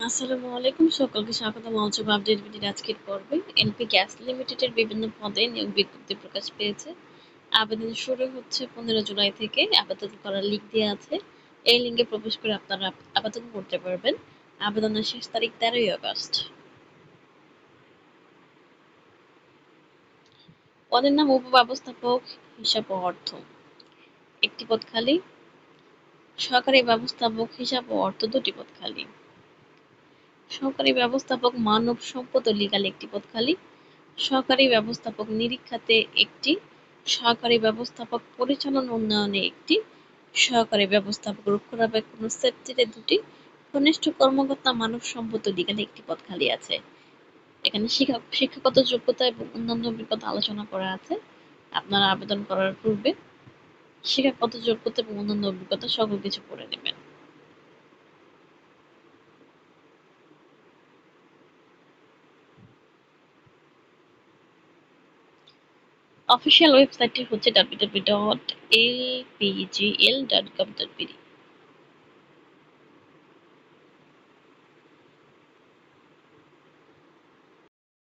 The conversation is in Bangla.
আসসালামু আলাইকুম, সকলকে স্বাগত। মঞ্চব আপডেট ভিডিওর আজকের পর্বে এলপি গ্যাস লিমিটেডের বিভিন্ন পদে নিয়োগ বিজ্ঞপ্তি প্রকাশ পেয়েছে। আবেদন শুরু হচ্ছে পনেরো জুলাই থেকে। আবেদন করার লিঙ্ক দেওয়া আছে। এই লিঙ্কে প্রবেশ করে আপনারা আবেদন করতে পারবেন। আবেদনের শেষ তারিখ তেরোই আগস্ট। পদের নাম উপব্যবস্থাপক হিসাব ও অর্থ। একটি পদ খালি। সহকারী ব্যবস্থাপক হিসাব ও অর্থ দুটি পদ খালি। সহকারী ব্যবস্থাপক মানব সম্পদ ও লিগাল একটি পদ খালি সহকারী ব্যবস্থাপক নিরীক্ষাতে একটি। সহকারী ব্যবস্থাপক পরিচালন উন্নয়নে একটি। সহকারী ব্যবস্থাপক রক্ষণাবেক্ষণ সেফটিতে দুটি। কনিষ্ঠ কর্মকর্তা মানব সম্পদ ও লিগালে একটি পদ খালি আছে। এখানে শিক্ষা, শিক্ষাগত যোগ্যতা এবং অন্যান্য অভিজ্ঞতা আলোচনা করা আছে। আপনারা আবেদন করার পূর্বে শিক্ষাগত যোগ্যতা এবং অন্যান্য অভিজ্ঞতা সকল কিছু পড়ে নেবেন। অফিসিয়াল ওয়েবসাইটটি হচ্ছে www.lpgl.gov.bd